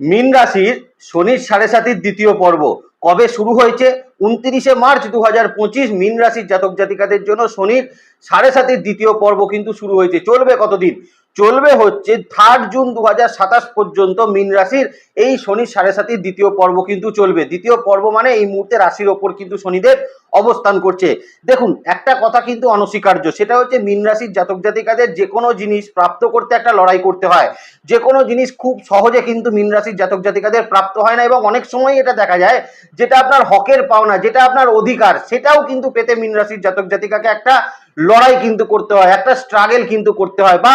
মীন রাশির শনির সাড়ে সাতির দ্বিতীয় পর্ব। কবে শুরু হয়েছে? উনত্রিশে মার্চ দু হাজার পঁচিশ মীন রাশির জাতক জাতিকাদের জন্য শনির সাড়ে সাতির দ্বিতীয় পর্ব কিন্তু শুরু হয়েছে। চলবে কতদিন? চলবে হচ্ছে থার্ড জুন দু হাজার সাতাশ পর্যন্ত মীন রাশির এই শনির সাড়ে সাতির দ্বিতীয় পর্ব কিন্তু চলবে। দ্বিতীয় পর্ব মানে এই মুহূর্তে রাশির ওপর কিন্তু শনিদেব অবস্থান করছে। দেখুন, একটা কথা কিন্তু অনস্বীকার্য, সেটা হচ্ছে মীন রাশির জাতক জাতিকাদের যে কোনো জিনিস প্রাপ্ত করতে একটা লড়াই করতে হয়। যে কোনো জিনিস খুব সহজে কিন্তু মীন রাশির জাতক জাতিকাদের প্রাপ্ত হয় না এবং অনেক সময় এটা দেখা যায়, যেটা আপনার হকের পাওনা, যেটা আপনার অধিকার, সেটাও কিন্তু পেতে মীন রাশির জাতক জাতিকাকে একটা লড়াই কিন্তু করতে হয়, একটা স্ট্রাগেল কিন্তু করতে হয় বা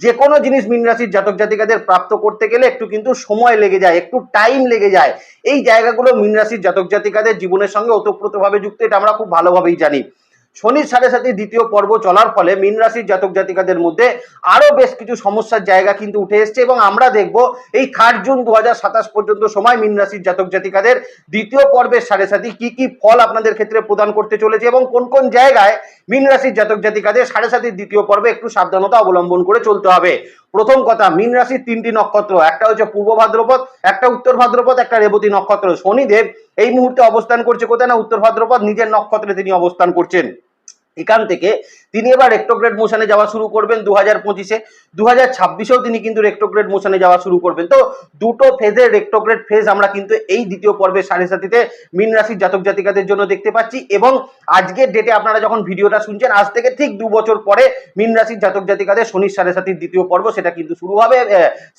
যে কোনো জিনিস মিন রাশির জাতক জাতিকাদের প্রাপ্ত করতে গেলে একটু কিন্তু সময় লেগে যায়, একটু টাইম লেগে যায়। এই জায়গাগুলো মিন রাশির জাতক জাতিকাদের জীবনের সঙ্গে ওতপ্রোতভাবে যুক্ত, এটা আমরা খুব ভালোভাবেই জানি। শনির সাড়ে সাথে দ্বিতীয় পর্ব চলার ফলে মীন রাশির জাতক জাতিকাদের মধ্যে আরও বেশ কিছু সমস্যার জায়গা কিন্তু উঠে এসছে এবং আমরা দেখব এই থার্ড জুন দু হাজার সাতাশ পর্যন্ত সময় মীন রাশির জাতক জাতিকাদের দ্বিতীয় পর্বের সাড়ে সাথে কি কি ফল আপনাদের ক্ষেত্রে প্রদান করতে চলেছে এবং কোন কোন জায়গায় মীন রাশির জাতক জাতিকাদের সাড়ে সাতির দ্বিতীয় পর্বে একটু সাবধানতা অবলম্বন করে চলতে হবে। প্রথম কথা, মীন রাশির তিনটি নক্ষত্র, একটা হচ্ছে পূর্ব ভাদ্রপদ, একটা উত্তর ভাদ্রপদ, একটা রেবতী নক্ষত্র। শনিদেব এই মুহূর্তে অবস্থান করছে কোথায় না? উত্তর ভাদ্রপদ, নিজের নক্ষত্রে তিনি অবস্থান করছেন। এখান থেকে তিনি এবার রেক্টোগ্রেড মোশনে যাওয়া শুরু করবেন দু হাজার পঁচিশে। দু হাজার ছাব্বিশেও তিনি কিন্তু রেক্টোগ্রেড মোশনে যাওয়া শুরু করবেন। তো দুটো ফেজের রেক্টোগ্রেড ফেজ আমরা কিন্তু এই দ্বিতীয় পর্বের সাড়ে সাথীতে মীন রাশির জাতক জাতিকাদের জন্য দেখতে পাচ্ছি এবং আজকের ডেটে আপনারা যখন ভিডিওটা শুনছেন, আজ থেকে ঠিক দু বছর পরে মীন রাশির জাতক জাতিকাদের শনির সাড়ে সাথীর দ্বিতীয় পর্ব সেটা কিন্তু শুরু হবে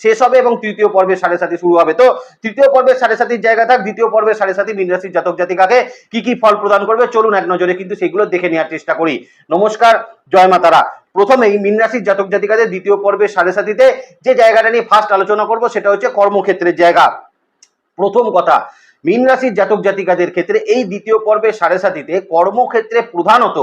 শেষ হবে এবং তৃতীয় পর্বের সাড়ে সাথী শুরু হবে। তো তৃতীয় পর্বের সাড়ে সাথীর জায়গা থাক, দ্বিতীয় পর্বের সাড়ে সাথী মীন রাশির জাতক জাতিকাকে কি কি ফল প্রদান করবে, চলুন এক নজরে কিন্তু সেগুলো দেখে নেওয়ার চেষ্টা করি। নমস্কার জয় মাতারা প্রথমেই মীন রাশির জাতক জাতিকাদের দ্বিতীয় পর্বের সাড়ে সাথীতে যে জায়গাটা নিয়ে ফার্স্ট আলোচনা করব, সেটা হচ্ছে কর্মক্ষেত্রের জায়গা। প্রথম কথা, মীন রাশির জাতক জাতিকাদের ক্ষেত্রে এই দ্বিতীয় পর্বের সাড়ে সাথীতে কর্মক্ষেত্রে প্রধানত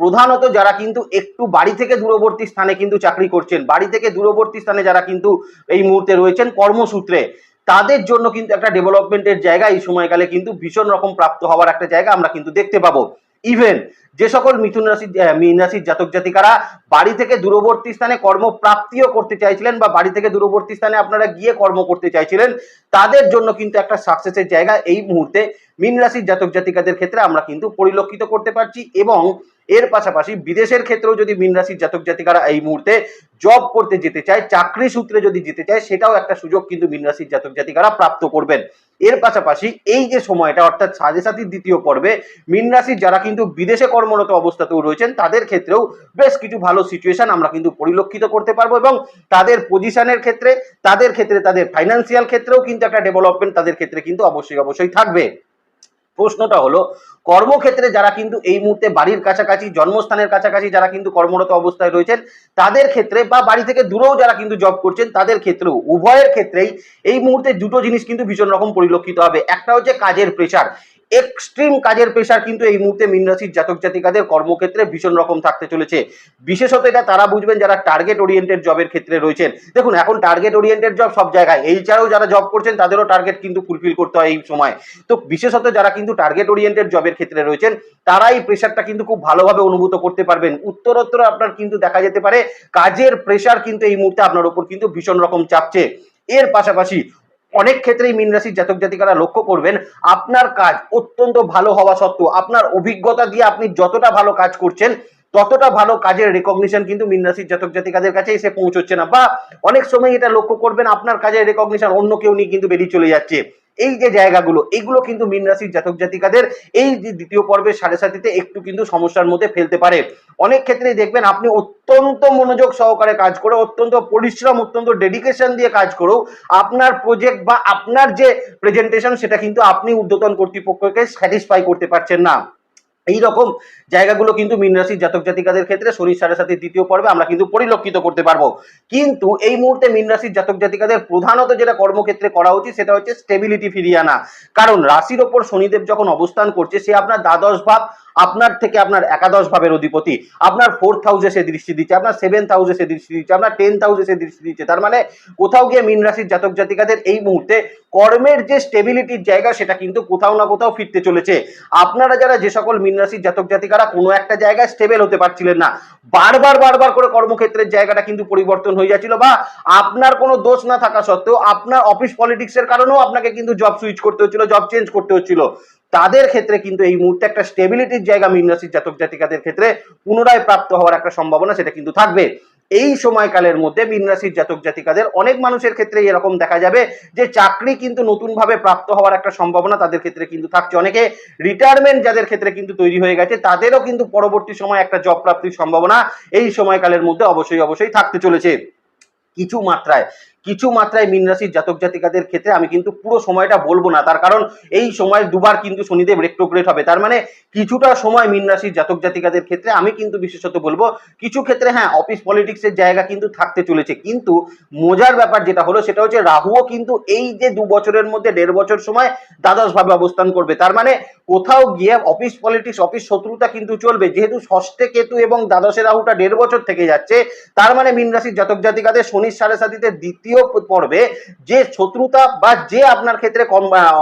প্রধানত যারা কিন্তু একটু বাড়ি থেকে দূরবর্তী স্থানে কিন্তু চাকরি করছেন, বাড়ি থেকে দূরবর্তী স্থানে যারা কিন্তু এই মুহূর্তে রয়েছেন কর্মসূত্রে, তাদের জন্য কিন্তু একটা ডেভেলপমেন্টের জায়গা এই সময়কালে কিন্তু ভীষণ রকম প্রাপ্ত হওয়ার একটা জায়গা আমরা কিন্তু দেখতে পাবো। ইভেন যে সকল মিথুন রাশি মীন রাশির জাতক জাতিকারা বাড়ি থেকে দূরবর্তী স্থানে কর্মপ্রাপ্তিও করতে চাইছিলেন বা বাড়ি থেকে দূরবর্তী স্থানে আপনারা গিয়ে কর্ম করতে চাইছিলেন, তাদের জন্য কিন্তু একটা সাকসেসের জায়গা এই মুহূর্তে মীন রাশির জাতক জাতিকাদের ক্ষেত্রে আমরা কিন্তু পরিলক্ষিত করতে পারছি এবং এর পাশাপাশি বিদেশের ক্ষেত্রেও যদি মীন রাশির জাতক জাতিকারা এই মুহূর্তে জব করতে যেতে চায়, চাকরি সূত্রে যদি যেতে চায়, সেটাও একটা সুযোগ কিন্তু মীন রাশির জাতক জাতিকারা প্রাপ্ত করবেন। এর পাশাপাশি এই যে সময়টা, অর্থাৎ সাড়ে সাতির দ্বিতীয় পর্বে, মীন রাশির যারা কিন্তু বিদেশে কর্মরত অবস্থাতেও রয়েছেন, তাদের ক্ষেত্রেও বেশ কিছু ভালো সিচুয়েশন আমরা কিন্তু পরিলক্ষিত করতে পারব এবং তাদের পজিশনের ক্ষেত্রে, তাদের ক্ষেত্রে, তাদের ফাইন্যান্সিয়াল ক্ষেত্রেও কিন্তু একটা ডেভেলপমেন্ট তাদের ক্ষেত্রে কিন্তু অবশ্যই অবশ্যই থাকবে। প্রশ্নটা হলো, কর্মক্ষেত্রে যারা কিন্তু এই মুহূর্তে বাড়ির কাছাকাছি, জন্মস্থানের কাছাকাছি যারা কিন্তু কর্মরত অবস্থায় রয়েছেন, তাদের ক্ষেত্রে বা বাড়ি থেকে দূরেও যারা কিন্তু জব করছেন, তাদের ক্ষেত্রেও, উভয়ের ক্ষেত্রেই এই মুহূর্তে দুটো জিনিস কিন্তু ভীষণ রকম পরিলক্ষিত হবে। একটা হচ্ছে কাজের প্রেশার এক্সট্রিম কাজের প্রেশার কিন্তু এই মুহূর্তে মীন রাশির জাতক জাতিকাদের কর্মক্ষেত্রে ভীষণ রকম থাকতে চলেছে। বিশেষত এটা তারা বুঝবেন যারা টার্গেট ওরিয়েন্টেড জবের ক্ষেত্রে রয়েছেন। দেখুন, এখন টার্গেট ওরিয়েন্টেড জব সব জায়গায়। এই ছাড়াও যারা জব করছেন, তাদেরও টার্গেট কিন্তু ফুলফিল করতে হয় এই সময়। তো বিশেষত যারা কিন্তু টার্গেট ওরিয়েন্টেড জবের ক্ষেত্রে রয়েছেন তারা এই প্রেশারটা কিন্তু খুব ভালোভাবে অনুভূত করতে পারবেন। উত্তরোত্তর আপনার কিন্তু দেখা যেতে পারে। কাজের প্রেশার কিন্তু এই মুহূর্তে আপনার উপর কিন্তু ভীষণ রকম চাপছে। এর পাশাপাশি অনেক ক্ষেত্রেই মীন রাশির জাতক জাতিকারা লক্ষ্য করবেন, আপনার কাজ অত্যন্ত ভালো হওয়া সত্ত্বেও, আপনার অভিজ্ঞতা দিয়ে আপনি যতটা ভালো কাজ করছেন, ততটা ভালো কাজের রেকগনিশন কিন্তু মিন রাশির জাতক জাতিকাদের কাছে এসে পৌঁছচ্ছে না। বা অনেক সময় এটা লক্ষ্য করবেন, আপনার কাজের রেকগনিশন অন্য কেউ নিয়ে কিন্তু বেরিয়ে চলে যাচ্ছে। এই যে জায়গাগুলো এইগুলো কিন্তু মীন রাশির জাতক জাতিকাদের এই যে দ্বিতীয় পর্বের সাড়ে সাথীতে একটু কিন্তু সমস্যার মধ্যে ফেলতে পারে। অনেক ক্ষেত্রে দেখবেন আপনি অত্যন্ত মনোযোগ সহকারে কাজ করে, অত্যন্ত পরিশ্রম, অত্যন্ত ডেডিকেশন দিয়ে কাজ করেও আপনার প্রজেক্ট বা আপনার যে প্রেজেন্টেশন সেটা কিন্তু আপনি ঊর্ধ্বতন কর্তৃপক্ষকে স্যাটিসফাই করতে পারছেন না। এই রকম জায়গাগুলো কিন্তু মীন রাশির জাতক জাতিকাদের ক্ষেত্রে শনি সাড়ে সাথে দ্বিতীয় পর্বে আমরা কিন্তু পরিলক্ষিত করতে পারব। কিন্তু এই মুহূর্তে মীন রাশির জাতক জাতিকাদের প্রধানত যেটা কর্মক্ষেত্রে করা উচিত সেটা হচ্ছে স্টেবিলিটি ফিরিয়ে আনা। কারণ রাশির ওপর শনিদেব যখন অবস্থান করছে সে আপনার দ্বাদশ ভাব আপনার থেকে আপনার একাদশ ভাবের অধিপতি, আপনার ফোর্থ হাউসে সে দৃষ্টি দিচ্ছে, আপনার সেভেন্থ হাউসে সে দৃষ্টি দিচ্ছে, আপনার টেন্থ হাউসে সে দৃষ্টি দিচ্ছে। তার মানে কোথাও গিয়ে মীন রাশির জাতক জাতিকাদের এই মুহূর্তে কর্মের যে স্টেবিলিটির জায়গা, সেটা কিন্তু কোথাও না কোথাও ফিরতে চলেছে। আপনারা যারা যে সকল মীন রাশির জাতক জাতিকারা, কোনো একটা জায়গায় স্টেবেল হতে পারছিলেন না। বারবার বারবার করে কর্মক্ষেত্রের জায়গাটা কিন্তু পরিবর্তন হয়ে যাচ্ছিল বা আপনার কোনো দোষ না থাকা সত্ত্বেও আপনার অফিস পলিটিক্সের কারণেও আপনাকে কিন্তু জব সুইচ করতে হচ্ছিল জব চেঞ্জ করতে হচ্ছিল। তাদের ক্ষেত্রে কিন্তু এই মুহূর্তে একটা স্টেবিলিটির জায়গা মীন রাশির জাতক জাতিকাদের ক্ষেত্রে পুনরায় প্রাপ্ত হওয়ার একটা সম্ভাবনা সেটা কিন্তু থাকবে। এই সময়কালের মধ্যে মীন রাশির জাতক জাতিকাদের অনেক মানুষের ক্ষেত্রে এরকম দেখা যাবে যে চাকরি কিন্তু নতুন ভাবে প্রাপ্ত হওয়ার একটা সম্ভাবনা তাদের ক্ষেত্রে কিন্তু থাকছে। অনেকে রিটায়ারমেন্ট যাদের ক্ষেত্রে কিন্তু তৈরি হয়ে গেছে, তাদেরও কিন্তু পরবর্তী সময় একটা জব প্রাপ্তির সম্ভাবনা এই সময়কালের মধ্যে অবশ্যই অবশ্যই থাকতে চলেছে। কিছু মাত্রায় কিছু মাত্রায় মীন রাশির জাতক জাতিকাদের ক্ষেত্রে আমি কিন্তু পুরো সময়টা বলব না। তার কারণ এই সময় দুবার কিন্তু শনিদেব রেক্টোগ্রেট হবে। তার মানে কিছুটা সময় মীন রাশির জাতক জাতিকাদের ক্ষেত্রে আমি কিন্তু বিশেষত বলব, কিছু ক্ষেত্রে হ্যাঁ অফিস পলিটিক্সের জায়গা কিন্তু থাকতে চলেছে। কিন্তু মজার ব্যাপার যেটা হলো, সেটা হচ্ছে রাহুও কিন্তু এই যে দু বছরের মধ্যে দেড় বছর সময় দ্বাদশ ভাবে অবস্থান করবে। তার মানে কোথাও গিয়ে অফিস পলিটিক্স অফিস শত্রুতা কিন্তু চলবে। যেহেতু ষষ্ঠে কেতু এবং দ্বাদশে রাহুটা দেড় বছর থেকে যাচ্ছে, তার মানে মীন রাশির জাতক জাতিকাদের শনির সাড়ে সাতিতে দ্বিতীয় পর্বে যে শত্রুতা বা যে আপনার ক্ষেত্রে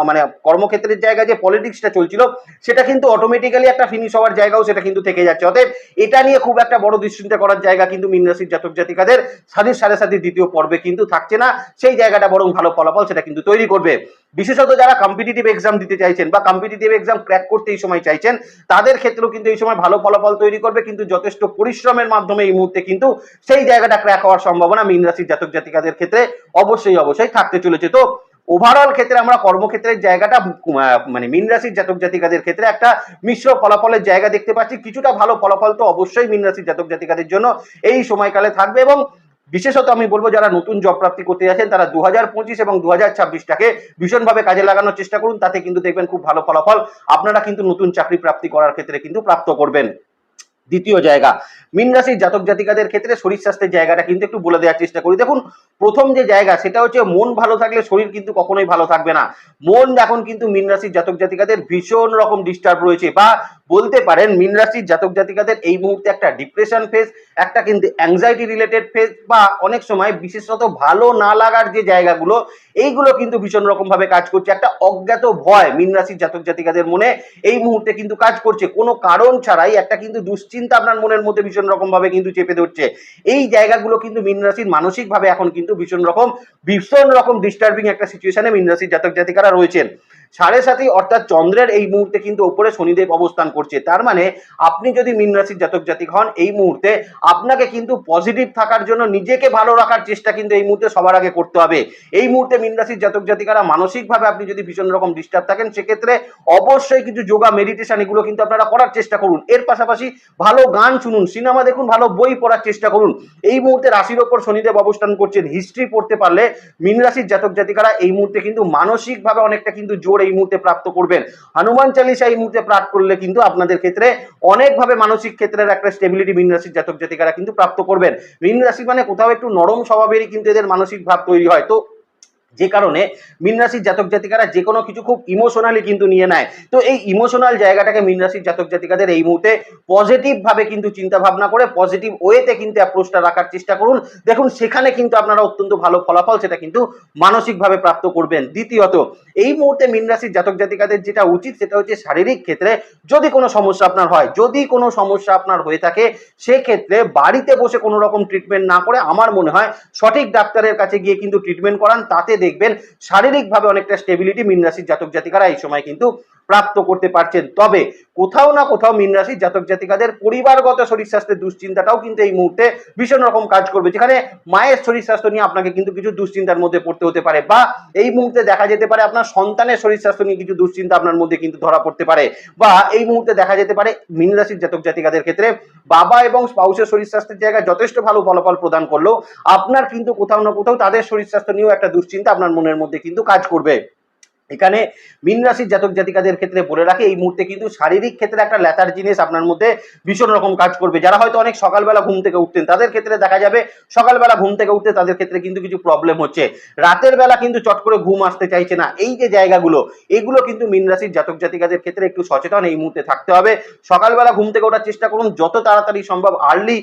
মানে কর্মক্ষেত্রের জায়গায় যে পলিটিক্সটা চলছিল, সেটা কিন্তু অটোমেটিক্যালি একটা ফিনিশ হওয়ার জায়গাও সেটা কিন্তু থেকে যাচ্ছে। অতএব এটা নিয়ে খুব একটা বড় দুশ্চিন্তা করার জায়গা কিন্তু মিন রাশির জাতক জাতিকাদের সাথে সাথে দ্বিতীয় পর্বে কিন্তু থাকছে না। সেই জায়গাটা বরং ভালো ফলাফল সেটা কিন্তু তৈরি করবে। বিশেষত যারা কম্পিটিটিভ এক্সাম দিতে চাইছেন বা কম্পিটিটিভ এক্সাম ক্র্যাক করতে এই সময় চাইছেন, তাদের ক্ষেত্রেও কিন্তু এই সময় ভালো ফলাফল তৈরি করবে, কিন্তু যথেষ্ট পরিশ্রমের মাধ্যমে এই মুহূর্তে কিন্তু সেই জায়গাটা ক্র্যাক হওয়ার সম্ভাবনা মীন রাশির জাতক জাতিকাদের ক্ষেত্রে অবশ্যই অবশ্যই থাকতে চলেছে। তো ওভারঅল ক্ষেত্রে আমরা কর্মক্ষেত্রের জায়গাটা মানে মীন রাশির জাতক জাতিকাদের ক্ষেত্রে একটা মিশ্র ফলাফলের জায়গা দেখতে পাচ্ছি। কিছুটা ভালো ফলাফল তো অবশ্যই মীন রাশির জাতক জাতিকাদের জন্য এই সময়কালে থাকবে এবং বিশেষত আমি বলব যারা নতুন জব প্রাপ্তি করতে যাচ্ছেন, তারা দু হাজার পঁচিশ এবং দু হাজার ছাব্বিশটাকে ভীষণভাবে কাজে লাগানোর চেষ্টা করুন, তাতে কিন্তু দেখবেন খুব ভালো ফলাফল আপনারা কিন্তু নতুন চাকরি প্রাপ্তি করার ক্ষেত্রে কিন্তু প্রাপ্ত করবেন। দ্বিতীয় জায়গা, মীন রাশির জাতক জাতিকাদের ক্ষেত্রে শরীর স্বাস্থ্যের জায়গাটা কিন্তু একটু বলে দেওয়ার চেষ্টা করি। দেখুন, প্রথম যে জায়গা সেটা হচ্ছে মন ভালো থাকলে শরীর কিন্তু কখনোই ভালো থাকবে না। মন এখন কিন্তু মীন রাশির জাতক জাতিকাদের ভীষণ রকম ডিস্টার্ব রয়েছে বা বলতে পারেন মীন রাশির জাতক জাতিকাদের এই মুহূর্তে একটা ডিপ্রেশন ফেজ একটা কিন্তু অ্যাংজাইটি রিলেটেড ফেজ বা অনেক সময় বিশেষত ভালো না লাগার যে জায়গাগুলো, এইগুলো কিন্তু ভীষণ রকম ভাবে কাজ করছে। একটা অজ্ঞাত ভয় মীন রাশির জাতক জাতিকাদের মনে এই মুহূর্তে কিন্তু কাজ করছে। কোনো কারণ ছাড়াই একটা কিন্তু দুশ্চিন্তা আপনার মনের মধ্যে ভীষণ রকম ভাবে কিন্তু চেপে ধরছে। এই জায়গাগুলো কিন্তু মীন রাশির মানসিক ভাবে এখন কিন্তু ভীষণ রকম ভীষণ রকম ডিস্টার্বিং একটা সিচুয়েশনে মীন রাশির জাতক জাতিকারা রয়েছেন। সাড়ে সাথী অর্থাৎ চন্দ্রের এই মুহূর্তে কিন্তু উপরে শনিদেব অবস্থান করছে। তার মানে আপনি যদি মীন রাশির জাতক জাতিক হন, এই মুহূর্তে আপনাকে কিন্তু পজিটিভ থাকার জন্য নিজেকে ভালো রাখার চেষ্টা কিন্তু এই মুহূর্তে সবার আগে করতে হবে। এই মুহূর্তে মীন রাশির জাতক জাতিকারা মানসিকভাবে আপনি যদি ভীষণ রকম ডিস্টার্ব থাকেন, সেক্ষেত্রে অবশ্যই কিছু যোগা মেডিটেশন এগুলো কিন্তু আপনারা করার চেষ্টা করুন। এর পাশাপাশি ভালো গান শুনুন সিনেমা দেখুন, ভালো বই পড়ার চেষ্টা করুন। এই মুহূর্তে রাশির ওপর শনিদেব অবস্থান করছেন। হিস্ট্রি পড়তে পারলে মীন রাশির জাতক জাতিকারা এই মুহূর্তে কিন্তু মানসিকভাবে অনেকটা কিন্তু জোর এই মুহূর্তে প্রাপ্ত করবেন। হনুমান চালিসা এই মুহূর্তে প্রাপ্ত করলে কিন্তু আপনাদের ক্ষেত্রে অনেকভাবে মানসিক ক্ষেত্রের একটা স্টেবিলিটি মীন রাশির জাতক জাতিকারা কিন্তু প্রাপ্ত করবেন। মীন রাশি মানে কোথাও একটু নরম স্বভাবেরই কিন্তু এদের মানসিক ভাব তৈরি হয়। তো যে কারণে মীন রাশির জাতক জাতিকারা যে কোনো কিছু খুব ইমোশনালি কিন্তু নিয়ে নেয়। তো এই ইমোশনাল জায়গাটাকে মীন রাশির জাতক জাতিকাদের এই মুহূর্তে পজিটিভ ভাবে কিন্তু চিন্তা ভাবনা করে পজিটিভ ওয়েতে কিন্তু অ্যাপ্রোচটা রাখার চেষ্টা করুন। দেখুন, সেখানে কিন্তু আপনারা অত্যন্ত ভালো ফলাফল সেটা কিন্তু মানসিকভাবে প্রাপ্ত করবেন। দ্বিতীয়ত, এই মুহূর্তে মীন রাশির জাতক জাতিকাদের যেটা উচিত সেটা হচ্ছে শারীরিক ক্ষেত্রে যদি কোনো সমস্যা আপনার হয়, যদি কোনো সমস্যা আপনার হয়ে থাকে, সেক্ষেত্রে বাড়িতে বসে কোনো রকম ট্রিটমেন্ট না করে আমার মনে হয় সঠিক ডাক্তারের কাছে গিয়ে কিন্তু ট্রিটমেন্ট করান, তাতে দেখবেন শারীরিকভাবে অনেকটা স্টেবিলিটি মীন রাশির জাতক জাতিকারা এই সময় কিন্তু প্রাপ্ত করতে পারছেন। তবে কোথাও না কোথাও মীন রাশির জাতক জাতিকাদের পরিবারগত শরীর স্বাস্থ্যের দুশ্চিন্তাটাও কিন্তু এই মুহূর্তে ভীষণ রকম কাজ করবে, যেখানে মায়ের শরীর স্বাস্থ্য নিয়ে আপনাকে কিন্তু কিছু দুশ্চিন্তার মধ্যে পড়তে হতে পারে বা এই মুহূর্তে দেখা যেতে পারে আপনার সন্তানের শরীর স্বাস্থ্য নিয়ে কিছু দুশ্চিন্তা আপনার মধ্যে কিন্তু ধরা পড়তে পারে বা এই মুহূর্তে দেখা যেতে পারে মীন রাশির জাতক জাতিকাদের ক্ষেত্রে বাবা এবং স্পাউসের শরীর স্বাস্থ্যের জায়গায় যথেষ্ট ভালো ফলাফল প্রদান করলেও আপনার কিন্তু কোথাও না কোথাও তাদের শরীর স্বাস্থ্য নিয়েও একটা দুশ্চিন্তা আপনার মনের মধ্যে কিন্তু কাজ করবে। এখানে মিন রাশির জাতক জাতিকাদের ক্ষেত্রে বলে রাখি, এই মুহূর্তে কিন্তু শারীরিক ক্ষেত্রে একটা ল্যাথার জিনিস আপনার মধ্যে ভীষণ রকম কাজ করবে। যারা হয়তো অনেক সকালবেলা ঘুম থেকে উঠতেন, তাদের ক্ষেত্রে দেখা যাবে সকালবেলা ঘুম থেকে উঠতে তাদের ক্ষেত্রে কিন্তু কিছু প্রবলেম হচ্ছে। রাতের বেলা কিন্তু চট করে ঘুম আসতে চাইছে না। এই যে জায়গাগুলো, এগুলো কিন্তু মিন রাশির জাতক জাতিকাদের ক্ষেত্রে একটু সচেতন এই মুহূর্তে থাকতে হবে। সকালবেলা ঘুম থেকে ওঠার চেষ্টা করুন, যত তাড়াতাড়ি সম্ভব আর্লি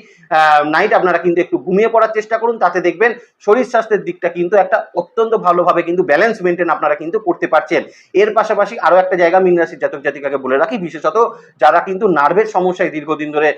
নাইট আপনারা কিন্তু একটু ঘুমিয়ে পড়ার চেষ্টা করুন, তাতে দেখবেন শরীর স্বাস্থ্যের দিকটা কিন্তু একটা অত্যন্ত ভালোভাবে কিন্তু ব্যালেন্স মেনটেন আপনারা কিন্তু করতে পারছেন। এর পাশাপাশি আরও একটা জায়গা মীন রাশির জাতক জাতিকাকে বলে রাখি, বিশেষত যারা কিন্তু নার্ভের সমস্যায় দীর্ঘদিন ধরে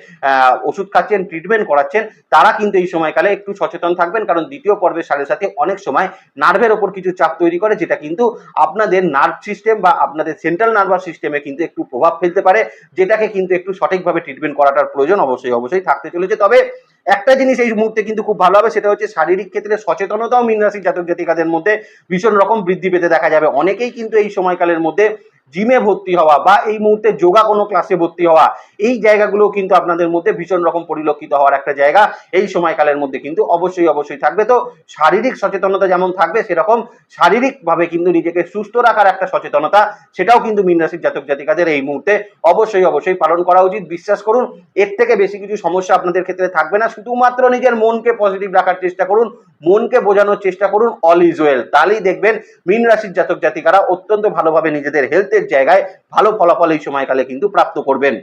ওষুধ খাচ্ছেন ট্রিটমেন্ট করাচ্ছেন, তারা কিন্তু এই সময়কালে একটু সচেতন থাকবেন। কারণ দ্বিতীয় পর্বের সাথে সাথে অনেক সময় নার্ভের ওপর কিছু চাপ তৈরি করে, যেটা কিন্তু আপনাদের নার্ভ সিস্টেম বা আপনাদের সেন্ট্রাল নার্ভাস সিস্টেমে কিন্তু একটু প্রভাব ফেলতে পারে, যেটাকে কিন্তু একটু সঠিকভাবে ট্রিটমেন্ট করাটার প্রয়োজন অবশ্যই অবশ্যই থাকতে চলেছে। তবে একটা জিনিস এই মুহূর্তে কিন্তু খুব ভালো হবে, সেটা হচ্ছে শারীরিক ক্ষেত্রে সচেতনতাও মীন রাশির জাতক জাতিকাদের মধ্যে ভীষণ রকম বৃদ্ধি পেতে দেখা যাবে। অনেকেই কিন্তু এই সময়কালের মধ্যে জিমে ভর্তি হওয়া বা এই মুহূর্তে যোগা কোনো ক্লাসে ভর্তি হওয়া, এই জায়গাগুলো কিন্তু আপনাদের মধ্যে ভীষণ রকম পরিলক্ষিত হওয়ার একটা জায়গা। এই সময়কালের মধ্যে কিন্তু অবশ্যই অবশ্যই থাকবে। তো শারীরিক সচেতনতা যেমন থাকবে, সেরকম শারীরিকভাবে কিন্তু নিজেকে সুস্থ রাখার একটা সচেতনতা, সেটাও কিন্তু মীন রাশির জাতক জাতিকাদের এই মুহূর্তে অবশ্যই অবশ্যই পালন করা উচিত। বিশ্বাস করুন, এর থেকে বেশি কিছু সমস্যা আপনাদের ক্ষেত্রে থাকবে না। শুধুমাত্র নিজের মনকে পজিটিভ রাখার চেষ্টা করুন, মনকে বোঝানোর চেষ্টা করুন অল ইজ ওয়েল তাহলেই দেখবেন মীন রাশির জাতক জাতিকারা অত্যন্ত ভালোভাবে নিজেদের হেলথের জায়গায় ভালো ফলাফল এই সময়কালে কিন্তু প্রাপ্ত করবেন।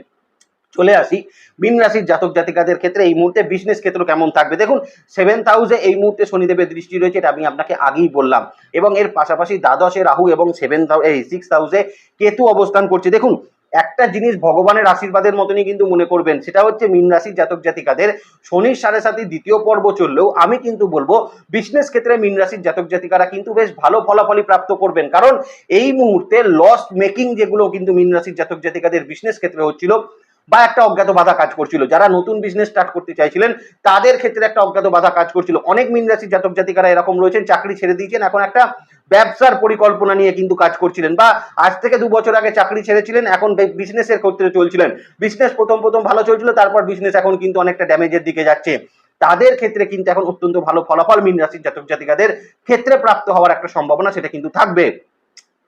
চলে আসি, মীন রাশির জাতক জাতিকাদের ক্ষেত্রে এই মুহূর্তে বিজনেস ক্ষেত্র কেমন থাকবে? দেখুন সেভেন্থ হাউসে এই মুহূর্তে শনিদেবের দৃষ্টি রয়েছে, এটা আমি আপনাকে আগেই বললাম। এবং এর পাশাপাশি দ্বাদশে রাহু এবং সেভেন্থ এই সিক্স হাউসে কেতু অবস্থান করছে। দেখুন একটা জিনিস ভগবানের আশীর্বাদের মতনই কিন্তু মনে করবেন, সেটা হচ্ছে মীন রাশির জাতক জাতিকাদের। শনির সাড়ে সাথে দ্বিতীয় পর্ব চললেও আমি কিন্তু বলব বিজনেস ক্ষেত্রে মীন রাশির জাতক জাতিকারা কিন্তু বেশ ভালো ফলাফলই প্রাপ্ত করবেন। কারণ এই মুহূর্তে লস মেকিং যেগুলো কিন্তু মীন রাশির জাতক জাতিকাদের বিজনেস ক্ষেত্রে হচ্ছিল বা একটা অজ্ঞাত বাধা কাজ করছিল। যারা নতুন বিজনেস স্টার্ট করতে চাইছিলেন, তাদের ক্ষেত্রে একটা অজ্ঞাত বাধা কাজ করছিল। অনেক মিন রাশির জাতক জাতিকারা এরকম রয়েছেন, চাকরি ছেড়ে দিয়েছেন, এখন একটা ব্যবসার পরিকল্পনা নিয়ে কিন্তু কাজ করছিলেন বা আজ থেকে দু বছর আগে চাকরি ছেড়েছিলেন, এখন বিজনেসের ক্ষেত্রে চলছিলেন। বিজনেস প্রথম প্রথম ভালো চলছিল, তারপর বিজনেস এখন কিন্তু অনেকটা ড্যামেজের দিকে যাচ্ছে। তাদের ক্ষেত্রে কিন্তু এখন অত্যন্ত ভালো ফলাফল মীন রাশির জাতক জাতিকাদের ক্ষেত্রে প্রাপ্ত হওয়ার একটা সম্ভাবনা সেটা কিন্তু থাকবে।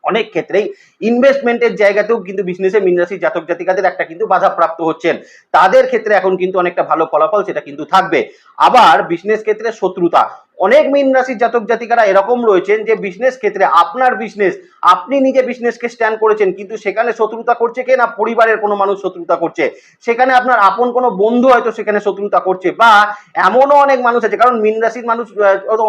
অনেক ক্ষেত্রেই ইনভেস্টমেন্টের জায়গাতেও কিন্তু বিজনেসে মীন রাশির জাতক জাতিকাদের একটা কিন্তু বাধাপ্রাপ্ত হচ্ছেন। তাদের ক্ষেত্রে এখন কিন্তু অনেকটা ভালো ফলাফল সেটা কিন্তু থাকবে। আবার বিজনেস ক্ষেত্রে শত্রুতা। অনেক মীন রাশির জাতক জাতিকারা এরকম রয়েছেন যে বিজনেস ক্ষেত্রে আপনার বিজনেস আপনি নিজে বিজনেসকে স্ট্যান্ড করেছেন, কিন্তু সেখানে শত্রুতা করছে কে না পরিবারের কোনো মানুষ শত্রুতা করছে? সেখানে আপনার আপন কোনো বন্ধু হয়তো সেখানে শত্রুতা করছে বা এমনও অনেক মানুষ আছে, কারণ মীন রাশির মানুষ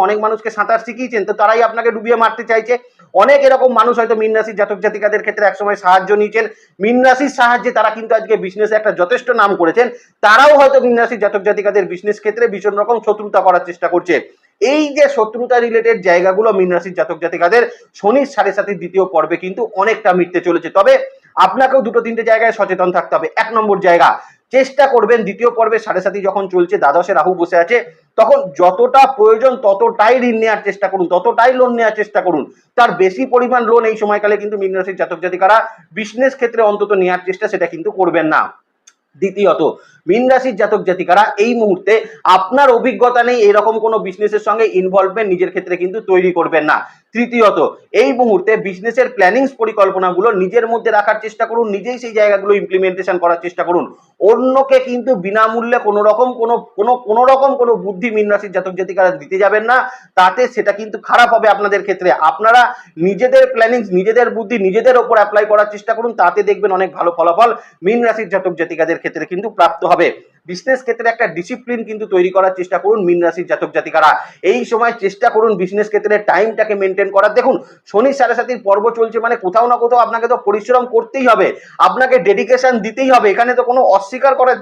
অনেক মানুষকে সাঁতার শিখিয়েছেন, তো তারাই আপনাকে ডুবিয়ে মারতে চাইছে। অনেক এরকম মানুষ হয়তো মীন রাশির জাতক জাতিকাদের ক্ষেত্রে একসময় সাহায্য নিয়েছেন। মীন রাশির সাহায্যে তারা কিন্তু আজকে বিজনেসে একটা যথেষ্ট নাম করেছেন। তারাও হয়তো মীন রাশির জাতক জাতিকাদের বিজনেস ক্ষেত্রে ভীষণ রকম শত্রুতা করার চেষ্টা করছে। এই যে শত্রুতা রিলেটেড জায়গাগুলো মীন রাশির জাতক জাতিকাদের, শনির সাড়ে সাথে দ্বিতীয় পর্বে কিন্তু অনেকটা মিটতে চলেছে। তবে আপনাকেও দুটো তিনটে জায়গায় সচেতন থাকতে হবে। এক নম্বর জায়গা, চেষ্টা করবেন দ্বিতীয় পর্বে সাড়ে সাথী যখন চলছে, দ্বাদশে রাহু বসে আছে, তখন যতটা প্রয়োজন ততটাই ঋণ নেওয়ার চেষ্টা করুন, ততটাই লোন নেওয়ার চেষ্টা করুন। তার বেশি পরিমাণ লোন এই সময়কালে কিন্তু মীন রাশির জাতক জাতিকারা বিজনেস ক্ষেত্রে অন্তত নেওয়ার চেষ্টা সেটা কিন্তু করবেন না। দ্বিতীয়ত মীন রাশির জাতক জাতিকারা এই মুহূর্তে আপনার অভিজ্ঞতা নেই এরকম কোনো বিজনেসের সঙ্গে ইনভলভমেন্ট নিজের ক্ষেত্রে কিন্তু তৈরি করবেন না। তৃতীয়ত, এই মুহূর্তে বিজনেসের প্ল্যানিংস পরিকল্পনাগুলো নিজের মধ্যে রাখার চেষ্টা করুন, নিজেই সেই জায়গাগুলো ইমপ্লিমেন্টেশন করার চেষ্টা করুন। অন্যকে কিন্তু বিনামূল্যে কোনো রকম কোনো কোনো কোনো রকম কোনো বুদ্ধি মীন রাশির জাতক জাতিকারা দিতে যাবেন না। তাতে সেটা কিন্তু খারাপ হবে আপনাদের ক্ষেত্রে। আপনারা নিজেদের প্ল্যানিংস নিজেদের বুদ্ধি, নিজেদের ওপর অ্যাপ্লাই করার চেষ্টা করুন। তাতে দেখবেন অনেক ভালো ফলাফল মীন রাশির জাতক জাতিকাদের ক্ষেত্রে কিন্তু প্রাপ্ত হবে। বিজনেস ক্ষেত্রে একটা ডিসিপ্লিন কিন্তু তৈরি করার চেষ্টা করুন মীন রাশির জাতক জাতিকারা। এই সময় চেষ্টা করুন বিজনেস ক্ষেত্রে টাইমটাকে মেনটেন করার। দেখুন, শনি সাড়ে সাতির পর্ব চলছে মানে কোথাও না কোথাও আপনাকে তো পরিশ্রম করতেই হবে। আপনাকে ডেডিকেশন দিতেই হবে। এখানে তো কোনো অস্বীকার করার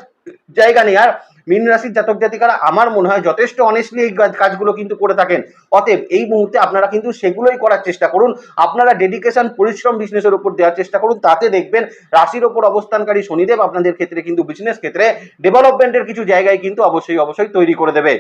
জায়গা নেই। আর মীন রাশির জাতক জাতিকারা আমার মনে হয় যথেষ্ট অনেস্টলি এই কাজগুলো কিন্তু করে থাকেন। অতএব এই মুহূর্তে আপনারা কিন্তু সেগুলোই করার চেষ্টা করুন। আপনারা ডেডিকেশন পরিশ্রম বিজনেসের উপর দেওয়ার চেষ্টা করুন। তাতে দেখবেন রাশির ওপর অবস্থানকারী শনিদেব আপনাদের ক্ষেত্রে কিন্তু বিজনেস ক্ষেত্রে ডেভেলপমেন্টের কিছু জায়গায় কিন্তু অবশ্যই অবশ্যই তৈরি করে দেবে।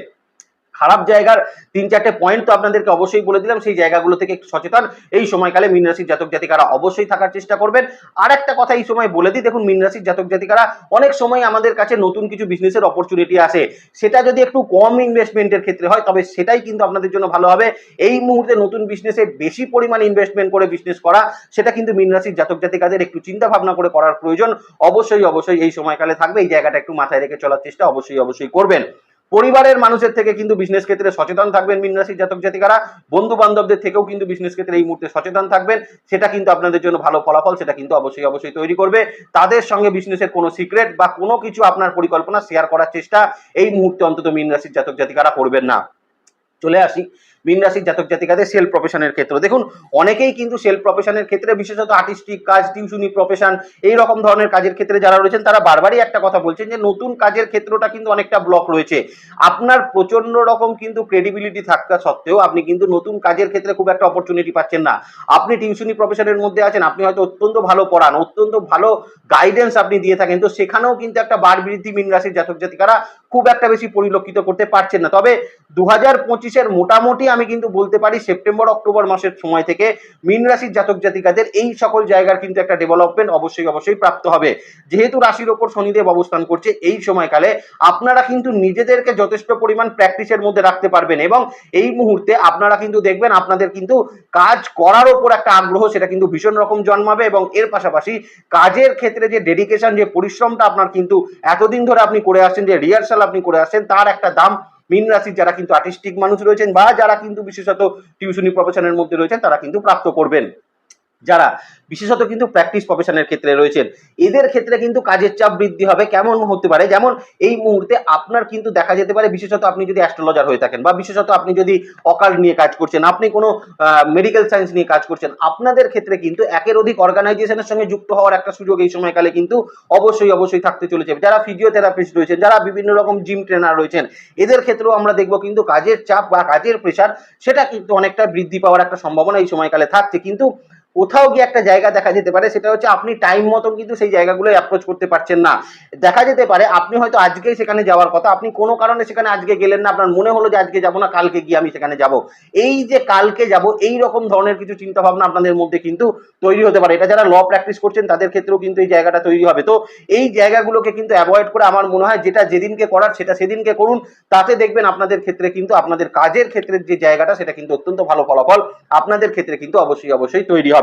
খারাপ জায়গার তিন চারটে পয়েন্ট তো আপনাদেরকে অবশ্যই বলে দিলাম, সেই জায়গাগুলো থেকে সচেতন। এই সময়কালে মীন রাশির জাতক জাতিকারা অবশ্যই থাকার চেষ্টা করবেন। আর একটা কথা এই সময় বলে দিই, দেখুন মীন রাশির জাতক জাতিকারা অনেক সময় আমাদের কাছে নতুন কিছু বিজনেসের অপরচুনিটি আসে। সেটা যদি একটু কম ইনভেস্টমেন্টের ক্ষেত্রে হয়, তবে সেটাই কিন্তু আপনাদের জন্য ভালো হবে। এই মুহূর্তে নতুন বিজনেসে বেশি পরিমাণ ইনভেস্টমেন্ট করে বিজনেস করা, সেটা কিন্তু মীন রাশির জাতক জাতিকাদের একটু চিন্তা ভাবনা করে করার প্রয়োজন। অবশ্যই অবশ্যই এই সময়কালে থাকবে। এই জায়গাটা একটু মাথায় রেখে চলার চেষ্টা অবশ্যই অবশ্যই করবেন। পরিবারের মানুষের থেকে কিন্তু বিজনেস ক্ষেত্রে সচেতন থাকবেন মীন রাশির জাতক জাতিকারা। বন্ধু বান্ধবদের থেকেও কিন্তু বিজনেস ক্ষেত্রে এই মুহূর্তে সচেতন থাকবেন। সেটা কিন্তু আপনাদের জন্য ভালো ফলাফল, সেটা কিন্তু অবশ্যই অবশ্যই তৈরি করবে। তাদের সঙ্গে বিজনেসের কোনো সিক্রেট বা কোনো কিছু আপনার পরিকল্পনা শেয়ার করার চেষ্টা এই মুহূর্তে অন্তত মীন রাশির জাতক জাতিকারা করবেন না। চলে আসি। মীন রাশির জাতক জাতিকাদের সেল প্রফেশনের ক্ষেত্রে। দেখুন, অনেকেই কিন্তু সেল প্রফেশনের ক্ষেত্রে বিশেষত আর্টিস্টিক কাজ টিউশনি প্রফেশন এই রকম ধরনের কাজের ক্ষেত্রে যারা রয়েছেন, তারা বারবারই একটা কথা বলছেন যে, নতুন কাজের ক্ষেত্রটা কিন্তু অনেকটা ব্লক রয়েছে। আপনার প্রচণ্ড রকম কিন্তু ক্রেডিবিলিটি থাকা সত্ত্বেও আপনি কিন্তু নতুন কাজের ক্ষেত্রে খুব একটা অপরচুনিটি পাচ্ছেন না। আপনি টিউশনি প্রফেশনের মধ্যে আছেন, আপনি হয়তো অত্যন্ত ভালো পড়ান, অত্যন্ত ভালো গাইডেন্স আপনি দিয়ে থাকেন, তো সেখানেও কিন্তু একটা বার বৃদ্ধি মীন রাশির জাতক জাতিকারা খুব একটা বেশি পরিলক্ষিত করতে পারছেন না। তবে দু হাজার পঁচিশের মোটামুটি আমি কিন্তু বলতে পারি সেপ্টেম্বর, অক্টোবর মাসের সময় থেকে মীন রাশির জাতক জাতিকাদের এই সকল জায়গার কিন্তু একটা ডেভেলপমেন্ট অবশ্যই অবশ্যই প্রাপ্ত হবে। যেহেতু রাশির ওপর শনিদেব অবস্থান করছে এই সময়কালে, আপনারা কিন্তু নিজেদেরকে যথেষ্ট পরিমাণ প্র্যাকটিসের মধ্যে রাখতে পারবেন এবং এই মুহূর্তে আপনারা কিন্তু দেখবেন আপনাদের কিন্তু কাজ করার ওপর একটা আগ্রহ, সেটা কিন্তু ভীষণ রকম জন্মাবে এবং এর পাশাপাশি কাজের ক্ষেত্রে যে ডেডিকেশন যে পরিশ্রমটা আপনার কিন্তু এতদিন ধরে আপনি করে আসছেন, যে রিহার্সাল আপনি করে আসছেন তার একটা দাম মিন রাশির যারা কিন্তু আর্টিস্টিক মানুষ রয়েছেন বা যারা কিন্তু বিশেষত টিউশনি প্রফেশনের মধ্যে রয়েছেন, তারা কিন্তু প্রাপ্ত করবেন। যারা বিশেষত কিন্তু প্র্যাকটিস প্রফেশনের ক্ষেত্রে রয়েছেন, এদের ক্ষেত্রে কিন্তু কাজের চাপ বৃদ্ধি হবে, কেমন হতে পারে? যেমন এই মুহূর্তে আপনার কিন্তু দেখা যেতে পারে, বিশেষত আপনি যদি অ্যাস্ট্রোলজার হয়ে থাকেন বা বিশেষত আপনি যদি অকাল নিয়ে কাজ করছেন, আপনি কোনো মেডিকেল সায়েন্স নিয়ে কাজ করছেন, আপনাদের ক্ষেত্রে কিন্তু একের অধিক অর্গানাইজেশনের সঙ্গে যুক্ত হওয়ার একটা সুযোগ এই সময়কালে কিন্তু অবশ্যই অবশ্যই থাকতে চলেছে। যারা ফিজিওথেরাপিস্ট রয়েছেন, যারা বিভিন্ন রকম জিম ট্রেনার রয়েছেন, এদের ক্ষেত্রেও আমরা দেখব কিন্তু কাজের চাপ বা কাজের প্রেশার সেটা কিন্তু অনেকটা বৃদ্ধি পাওয়ার একটা সম্ভাবনা এই সময়কালে থাকছে। কিন্তু কোথাও গিয়ে একটা জায়গা দেখা যেতে পারে, সেটা হচ্ছে আপনি টাইম মতন কিন্তু সেই জায়গাগুলো অ্যাপ্রোচ করতে পারছেন না। দেখা যেতে পারে আপনি হয়তো আজকেই সেখানে যাওয়ার কথা, আপনি কোনো কারণে সেখানে আজকে গেলেন না, আপনার মনে হলো যে আজকে যাব না, কালকে গিয়ে আমি সেখানে যাব। এই যে কালকে যাব, এই রকম ধরনের কিছু চিন্তা ভাবনা আপনাদের মধ্যে কিন্তু তৈরি হতে পারে। এটা যারা ল প্র্যাকটিস করছেন, তাদের ক্ষেত্রেও কিন্তু এই জায়গাটা তৈরি হবে। তো এই জায়গাগুলোকে কিন্তু অ্যাভয়েড করে আমার মনে হয় যেটা যেদিনকে করার, সেটা সেদিনকে করুন। তাতে দেখবেন আপনাদের ক্ষেত্রে কিন্তু, আপনাদের কাজের ক্ষেত্রের যে জায়গাটা, সেটা কিন্তু অত্যন্ত ভালো ফলাফল আপনাদের ক্ষেত্রে কিন্তু অবশ্যই অবশ্যই তৈরি হবে।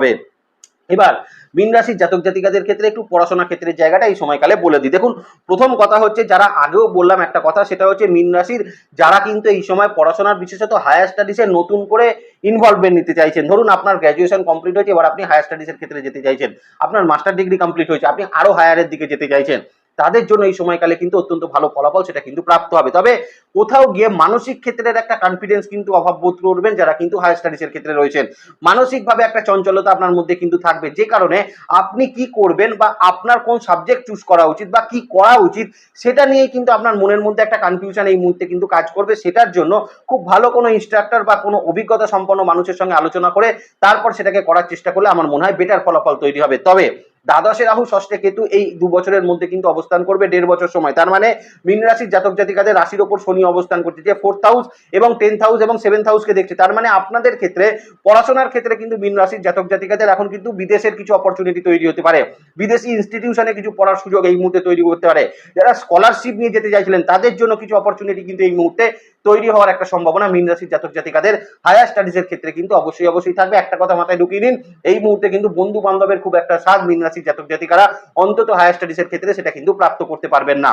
এবার, মিন রাশির জাতক জাতিকাদের ক্ষেত্রে একটু পড়াশোনা ক্ষেত্রের জায়গাটা এই সময়কালে বলে দিই। দেখুন, প্রথম কথা হচ্ছে যারা আগেও বললাম একটা কথা, সেটা হচ্ছে মিন রাশির যারা কিন্তু এই সময় পড়াশোনার বিশেষত হায়ার স্টাডিজে নতুন করে ইনভলভমেন্ট নিতে চাইছেন। ধরুন, আপনার গ্র্যাজুয়েশন কমপ্লিট হয়েছে, এবার আপনি হায়ার স্টাডিজের ক্ষেত্রে যেতে চাইছেন। আপনার মাস্টার ডিগ্রি কমপ্লিট হয়েছে, আপনি আরও হায়ারের দিকে যেতে চাইছেন। তাদের জন্য এই সময়কালে কিন্তু অত্যন্ত ভালো ফলাফল সেটা কিন্তু প্রাপ্ত হবে। তবে কোথাও গিয়ে মানসিক ক্ষেত্রের একটা কনফিডেন্স কিন্তু অভাব বোধ করবেন যারা কিন্তু হায়ার স্টাডিজের ক্ষেত্রে রয়েছেন। মানসিকভাবে একটা চঞ্চলতা আপনার মধ্যে কিন্তু থাকবে। যে কারণে আপনি কি করবেন বা আপনার কোন সাবজেক্ট চুজ করা উচিত বা কি করা উচিত, সেটা নিয়ে কিন্তু আপনার মনের মধ্যে একটা কনফিউশন এই মুহূর্তে কিন্তু কাজ করবে। সেটার জন্য খুব ভালো কোনো ইনস্ট্রাক্টর বা কোনো অভিজ্ঞতা সম্পন্ন মানুষের সঙ্গে আলোচনা করে তারপর সেটাকে করার চেষ্টা করলে আমার মনে হয় বেটার ফলাফল তৈরি হবে। তবে দ্বাদশে রাহু, ষষ্ঠে কেতু এই দু বছরের মধ্যে কিন্তু অবস্থান করবে দেড় বছর সময়। তার মানে মীন রাশির জাতক জাতিকাদের রাশির ওপর শনি অবস্থান করছে। যে ফোর্থ হাউস এবং টেন্থ হাউস এবং সেভেন্থ হাউসকে দেখছে, তার মানে আপনাদের ক্ষেত্রে, পড়াশোনার ক্ষেত্রে কিন্তু মীন রাশির জাতক জাতিকাদের এখন কিন্তু বিদেশের কিছু অপরচুনিটি তৈরি হতে পারে। বিদেশি ইনস্টিটিউশনে কিছু পড়ার সুযোগ এই মুহূর্তে তৈরি করতে পারে। যারা স্কলারশিপ নিয়ে যেতে চাইছিলেন, তাদের জন্য কিছু অপরচুনিটি কিন্তু এই মুহূর্তে তৈরি হওয়ার একটা সম্ভাবনা মীন রাশির জাতক জাতিকাদের। হায়ার স্টাডিজের ক্ষেত্রে কিন্তু অবশ্যই অবশ্যই থাকবে। একটা কথা মাথায় ঢুকিয়ে নিন, এই মুহূর্তে কিন্তু বন্ধু বান্ধবের খুব একটা স্বাদ মীন রাশির জাতক জাতিকারা অন্তত হায়ার স্টাডিজের ক্ষেত্রে সেটা কিন্তু প্রাপ্ত করতে পারবেন না।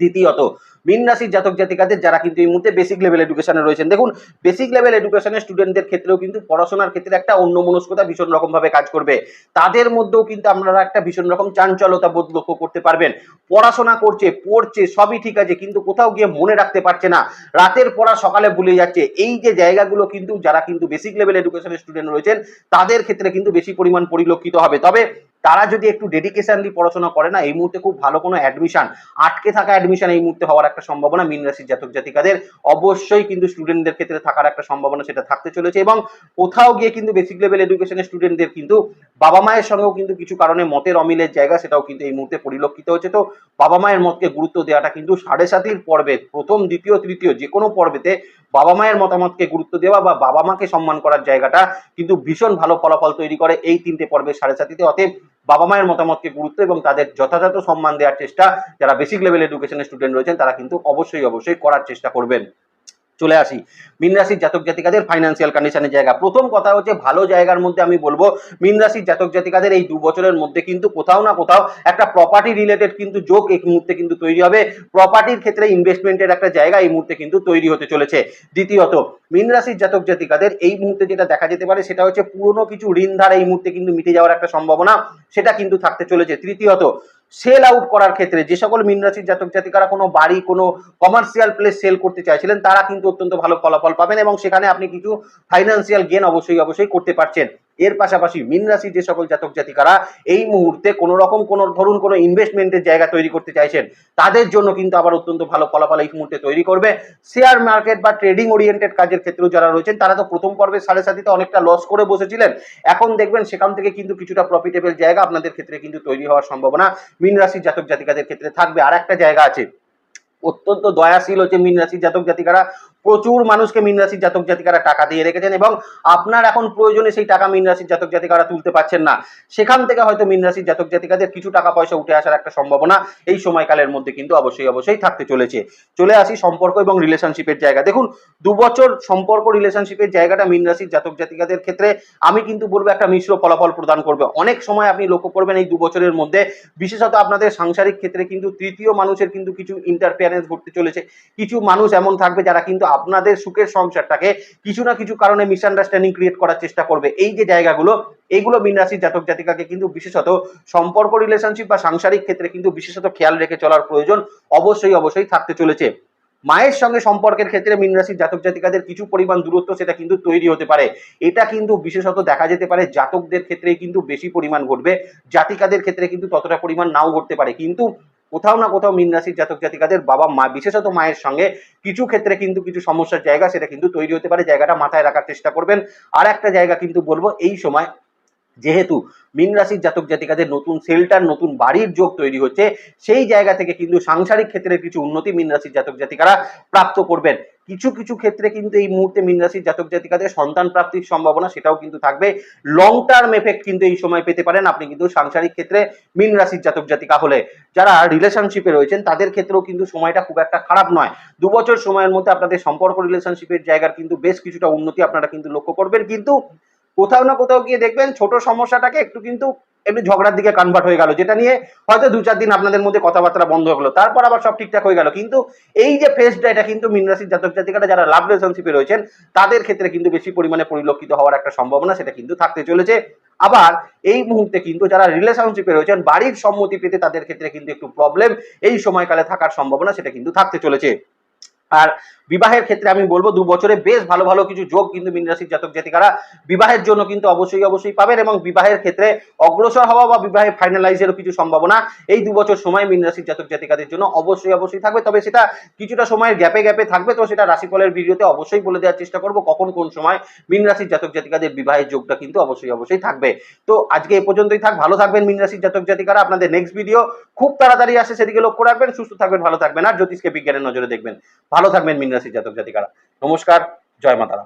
দ্বিতীয়ত, মীন রাশির জাতক জাতিকাদের যারা কিন্তু এই মুহূর্তে বেসিক লেভেল এডুকেশনে রয়েছেন, দেখুন বেসিক লেভেল এডুকেশনের স্টুডেন্টদের ক্ষেত্রেও কিন্তু পড়াশোনার ক্ষেত্রে একটা অন্য মনস্কতা ভীষণ রকম ভাবে কাজ করবে। তাদের মধ্যেও কিন্তু আপনারা একটা ভীষণ রকম চাঞ্চলতা বোধ লক্ষ্য করতে পারবেন। পড়াশোনা করছে, পড়ছে, সবই ঠিক আছে, কিন্তু কোথাও গিয়ে মনে রাখতে পারছে না। রাতের পড়া সকালে ভুলে যাচ্ছে। এই যে জায়গাগুলো কিন্তু, যারা কিন্তু বেসিক লেভেল এডুকেশনের স্টুডেন্ট রয়েছেন, তাদের ক্ষেত্রে কিন্তু বেশি পরিমাণ পরিলক্ষিত হবে। তবে তারা যদি একটু ডেডিকেশনলি পড়াশোনা করে না, এই মুহূর্তে খুব ভালো কোনো অ্যাডমিশন আটকে থাকা অ্যাডমিশন এই মুহূর্তে হওয়ার একটা সম্ভাবনা মীন রাশির জাতক জাতিকাদের। অবশ্যই কিন্তু স্টুডেন্টদের ক্ষেত্রে থাকার একটা সম্ভাবনা সেটা থাকতে চলেছে এবং কোথাও গিয়ে কিন্তু বেসিক লেভেল এডুকেশনের স্টুডেন্টদের কিন্তু বাবা মায়ের সঙ্গেও কিন্তু কিছু কারণে মতের অমিলের জায়গা সেটাও কিন্তু এই মুহূর্তে পরিলক্ষিত হচ্ছে। তো বাবা মায়ের মতকে গুরুত্ব দেওয়াটা কিন্তু সাড়ে সাতির পর্বে, প্রথম, দ্বিতীয়, তৃতীয় যে কোনো পর্বেতে বাবা মায়ের মতামতকে গুরুত্ব দেওয়া বা বাবা মাকে সম্মান করার জায়গাটা কিন্তু ভীষণ ভালো ফলাফল তৈরি করে এই তিনটে পর্বের সাড়ে সাতিতে। অতএব বাবা মায়ের মতামতকে গুরুত্ব এবং তাদের যথাযথ সম্মান দেওয়ার চেষ্টা, যারা বেসিক লেভেল এডুকেশনের স্টুডেন্ট রয়েছেন, তারা কিন্তু অবশ্যই অবশ্যই করার চেষ্টা করবেন। চলে আসি। মিন রাশির জাতক জাতিকাদের ফাইন্যান্সিয়াল কন্ডিশনের জায়গা। প্রথম কথা হচ্ছে ভালো জায়গার মধ্যে আমি বলব, মিন রাশির জাতক জাতিকাদের এই দু বছরের মধ্যে কিন্তু কোথাও না কোথাও একটা প্রপার্টি রিলেটেড কিন্তু যোগ এই মুহূর্তে কিন্তু তৈরি হবে। প্রপার্টির ক্ষেত্রে ইনভেস্টমেন্টের একটা জায়গা এই মুহূর্তে কিন্তু তৈরি হতে চলেছে। দ্বিতীয়ত, মিন রাশির জাতক জাতিকাদের এই মুহূর্তে যেটা দেখা যেতে পারে সেটা হচ্ছে পুরনো কিছু ঋণ ধার এই মুহূর্তে কিন্তু মিটে যাওয়ার একটা সম্ভাবনা, সেটা কিন্তু থাকতে চলেছে। তৃতীয়ত সেল আউট করার ক্ষেত্রে যে সকল মিন রাশির জাতক জাতিকারা কোনো বাড়ি, কোনো কমার্শিয়াল প্লেস সেল করতে চাইছিলেন, তারা কিন্তু অত্যন্ত ভালো ফলাফল পাবেন এবং সেখানে আপনি কিছু ফাইন্যান্সিয়াল গেন অবশ্যই অবশ্যই করতে পারছেন। এর পাশাপাশি মিন রাশির যে সকল জাতক জাতিকারা এই মুহূর্তে কোনো রকম কোনো ধরুন কোনো ইনভেস্টমেন্টের জায়গা তৈরি করতে চাইছেন, তাদের জন্য কিন্তু আবার অত্যন্ত ভালো ফলাফল এই মুহূর্তে তৈরি করবে। শেয়ার মার্কেট বা ট্রেডিং ওরিয়েন্টেড কাজের ক্ষেত্রেও যারা রয়েছেন, তারা তো প্রথম পর্বে সাড়ে সাতিতে অনেকটা লস করে বসেছিলেন। এখন দেখবেন সেখান থেকে কিন্তু কিছুটা প্রফিটেবল জায়গা আপনাদের ক্ষেত্রে কিন্তু তৈরি হওয়ার সম্ভাবনা মিন রাশির জাতক জাতিকাদের ক্ষেত্রে থাকবে। আর একটা জায়গা আছে, অত্যন্ত দয়াশীল হচ্ছে মিন রাশির জাতক জাতিকারা। প্রচুর মানুষকে মিন রাশির জাতক জাতিকারা টাকা দিয়ে রেখেছেন এবং আপনার এখন প্রয়োজনে সেই টাকা মিন রাশির জাতক জাতিকারা তুলতে পারছেন না। সেখান থেকে হয়তো মিন রাশির জাতক জাতিকাদের কিছু টাকা পয়সা উঠে আসার একটা সম্ভাবনা এই সময়কালের মধ্যে কিন্তু অবশ্যই অবশ্যই থাকতে চলেছে। চলে আসি সম্পর্ক এবং রিলেশনশিপের জায়গা। দেখুন, দু বছর সম্পর্ক রিলেশনশিপের জায়গাটা মিন রাশির জাতক জাতিকাদের ক্ষেত্রে আমি কিন্তু বলব একটা মিশ্র ফলাফল প্রদান করবে। অনেক সময় আপনি লক্ষ্য করবেন এই দু বছরের মধ্যে বিশেষত আপনাদের সাংসারিক ক্ষেত্রে কিন্তু তৃতীয় মানুষের কিন্তু কিছু ইন্টারফিয়ারেন্স ঘটতে চলেছে। কিছু মানুষ এমন থাকবে যারা কিন্তু আপনাদের সুখের সংসারটাকে কিছু না কিছু কারণে মিসআন্ডারস্ট্যান্ডিং ক্রিয়েট করার চেষ্টা করবে। এই যে জায়গাগুলো এইগুলো মিন রাশির জাতক জাতিকাকে কিন্তু বিশেষত সম্পর্ক রিলেশনশিপ বা সাংসারিক ক্ষেত্রে কিন্তু বিশেষত খেয়াল রেখে চলার প্রয়োজন অবশ্যই অবশ্যই থাকতে চলেছে। মায়ের সঙ্গে সম্পর্কের ক্ষেত্রে মীন রাশির জাতক জাতিকাদের কিছু পরিমাণ দূরত্ব সেটা কিন্তু তৈরি হতে পারে। এটা কিন্তু বিশেষত দেখা যেতে পারে, জাতকদের ক্ষেত্রে কিন্তু বেশি পরিমাণ ঘটবে, জাতিকাদের ক্ষেত্রে কিন্তু ততটা পরিমাণ নাও ঘটতে পারে। কিন্তু কোথাও না কোথাও মীন রাশির জাতক জাতিকাদের বাবা মা, বিশেষত মায়ের সঙ্গে কিছু ক্ষেত্রে কিন্তু কিছু সমস্যার জায়গা সেটা কিন্তু তৈরি হতে পারে, জায়গাটা মাথায় রাখার চেষ্টা করবেন। আর একটা জায়গা কিন্তু বলব, এই সময় যেহেতু মীন রাশির জাতক জাতিকাদের নতুন সেলটার নতুন বাড়ির যোগ তৈরি হচ্ছে, সেই জায়গা থেকে কিন্তু সাংসারিক ক্ষেত্রে কিছু উন্নতি মীন রাশির জাতক জাতিকারা প্রাপ্ত করবেন। কিছু কিছু ক্ষেত্রে কিন্তু এই মুহূর্তে মীন রাশির জাতক জাতিকাদের সন্তান প্রাপ্তির সম্ভাবনা সেটাও কিন্তু থাকবে। লং টার্ম এফেক্ট কিন্তু এই সময় পেতে পারেন। আপনি কিন্তু সাংসারিক ক্ষেত্রে মীন রাশির জাতক জাতিকা হলে যারা রিলেশনশিপে রয়েছেন, তাদের ক্ষেত্রেও কিন্তু সময়টা খুব একটা খারাপ নয়। দু বছর সময়ের মধ্যে আপনাদের সম্পর্ক রিলেশনশিপের জায়গার কিন্তু বেশ কিছুটা উন্নতি আপনারা কিন্তু লক্ষ্য করবেন। কিন্তু কোথাও না কোথাও গিয়ে দেখবেন ছোট সমস্যাটাকে একটু কিন্তু এমনি ঝগড়ার দিকে কনভার্ট হয়ে গেল, যেটা নিয়ে হয়তো দু চার দিন আপনাদের মধ্যে কথাবার্তা বন্ধ হয়ে গেলো তারপর আবার সব ঠিকঠাক হয়ে গেল। কিন্তু এই যে ফেসটা এটা কিন্তু মীন রাশির জাতক জাতিকারা যারা লাভ রিলেশনশিপে রয়েছেন, তাদের ক্ষেত্রে কিন্তু বেশি পরিমাণে পরিলক্ষিত হওয়ার একটা সম্ভাবনা সেটা কিন্তু থাকতে চলেছে। আবার এই মুহূর্তে কিন্তু যারা রিলেশনশিপে রয়েছেন, বাড়ির সম্মতি পেতে তাদের ক্ষেত্রে কিন্তু একটু প্রবলেম এই সময়কালে থাকার সম্ভাবনা সেটা কিন্তু থাকতে চলেছে। আর বিবাহের ক্ষেত্রে আমি বলব দু বছরে বেশ ভালো ভালো কিছু যোগ কিন্তু মীন রাশির জাতক জাতিকারা বিবাহের জন্য কিন্তু অবশ্যই অবশ্যই পাবেন এবং বিবাহের ক্ষেত্রে অগ্রসর হওয়া বা বিবাহে ফাইনালাইজেরও কিছু সম্ভাবনা এই দু বছর সময় মীন রাশির জাতক জাতিকাদের জন্য অবশ্যই অবশ্যই থাকবে। তবে সেটা কিছুটা সময়ের গ্যাপে গ্যাপে থাকবে। তো সেটা রাশিফলের ভিডিওতে অবশ্যই বলে দেওয়ার চেষ্টা করব কখন কোন সময় মীন রাশির জাতক জাতিকাদের বিবাহের যোগটা কিন্তু অবশ্যই অবশ্যই থাকবে। তো আজকে এ পর্যন্তই থাক। ভালো থাকবেন মীন রাশির জাতক জাতিকারা। আপনাদের নেক্সট ভিডিও খুব তাড়াতাড়ি আসে, সেদিকে লক্ষ্য রাখবেন। সুস্থ থাকবেন, ভালো থাকবেন। আর জ্যোতিষকে বিজ্ঞানের নজরে দেখবেন। ভালো থাকবেন মীন রাশির জাতক জাতিকারা। নমস্কার জয় মাতারা